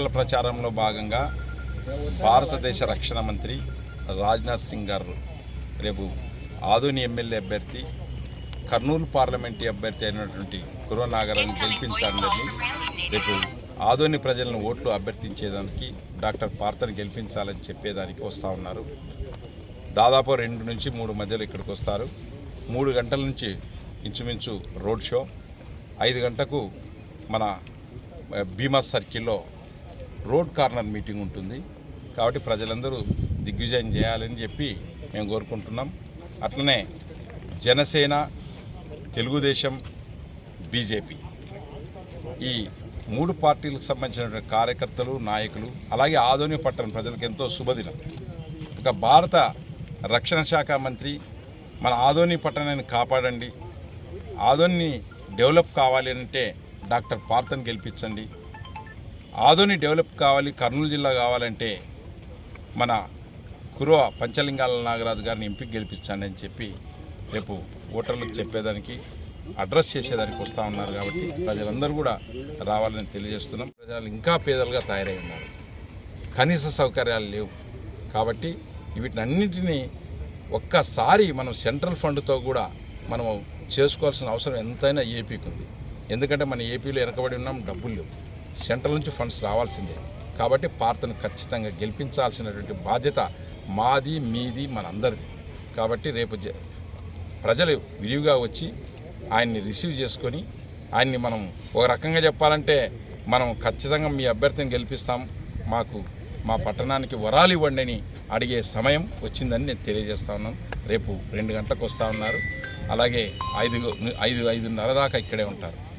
ప్రచారంలో భాగంగా భారతదేశ రక్షణ మంత్రి రాజ్నాథ్ సింగ్ గారు రేపు ఆధుని ఎమ్మెల్యే అభ్యర్థి కర్నూలు పార్లమెంటరీ అభ్యర్థి అయినటువంటి గురునాగరాన్ని గెలిపించాలని రేపు ఆధుని ప్రజలను ఓట్లు అభ్యర్థించేదానికి డాక్టర్ పార్తను గెలిపించాలని చెప్పేదానికి వస్తూ ఉన్నారు. దాదాపు రెండు నుంచి మూడు మధ్యలో ఇక్కడికి వస్తారు. మూడు గంటల నుంచి ఇంచుమించు రోడ్ షో. ఐదు గంటకు మన భీమా సర్కిల్లో రోడ్ కార్నర్ మీటింగ్ ఉంటుంది. కాబట్టి ప్రజలందరూ దిగ్విజయం చేయాలని చెప్పి మేము కోరుకుంటున్నాం. అట్లనే జనసేన తెలుగుదేశం బీజేపీ ఈ మూడు పార్టీలకు సంబంధించినటువంటి కార్యకర్తలు నాయకులు అలాగే ఆదోని పట్టణ ప్రజలకు ఎంతో శుభదినం. ఒక భారత రక్షణ శాఖ మంత్రి మన ఆదోని పట్టణాన్ని కాపాడండి. ఆదోని డెవలప్ కావాలి అంటే డాక్టర్ పార్థన్ గెలిపించండి. ఆదోని డెవలప్ కావాలి కర్నూలు జిల్లా కావాలంటే మన కురువ పంచలింగాల నాగరాజు గారిని ఎంపిక గెలిపించండి అని చెప్పి రేపు ఓటర్లకు చెప్పేదానికి అడ్రస్ చేసేదానికి వస్తూ ఉన్నారు కాబట్టి ప్రజలందరూ కూడా రావాలని తెలియజేస్తున్నాం. ప్రజలు ఇంకా పేదలుగా తయారై ఉన్నారు కనీస సౌకర్యాలు లేవు. కాబట్టి వీటినన్నింటినీ ఒక్కసారి మనం సెంట్రల్ ఫండ్తో కూడా మనం చేసుకోవాల్సిన అవసరం ఎంతైనా ఏపీకి ఉంది. ఎందుకంటే మన ఏపీలో వెనకబడి ఉన్నాం డబ్బులు లేవు. సెంట్రల్ నుంచి ఫండ్స్ రావాల్సిందే. కాబట్టి పార్తను ఖచ్చితంగా గెలిపించాల్సినటువంటి బాధ్యత మాది మీది మనందరిది. కాబట్టి రేపు జ- ప్రజలు విరివిగా వచ్చి ఆయన్ని రిసీవ్ చేసుకొని ఆయన్ని మనం ఒక రకంగా చెప్పాలంటే మనం ఖచ్చితంగా మీ అభ్యర్థిని గెలిపిస్తాం. మాకు మా పట్టణానికి వరాలు ఇవ్వండి అని అడిగే సమయం వచ్చిందని నేను తెలియజేస్తా ఉన్నాను. రేపు రెండు గంటలకు వస్తూ ఉన్నారు. అలాగే ఐదు ఐదు ఐదున్నర దాకా ఇక్కడే ఉంటారు.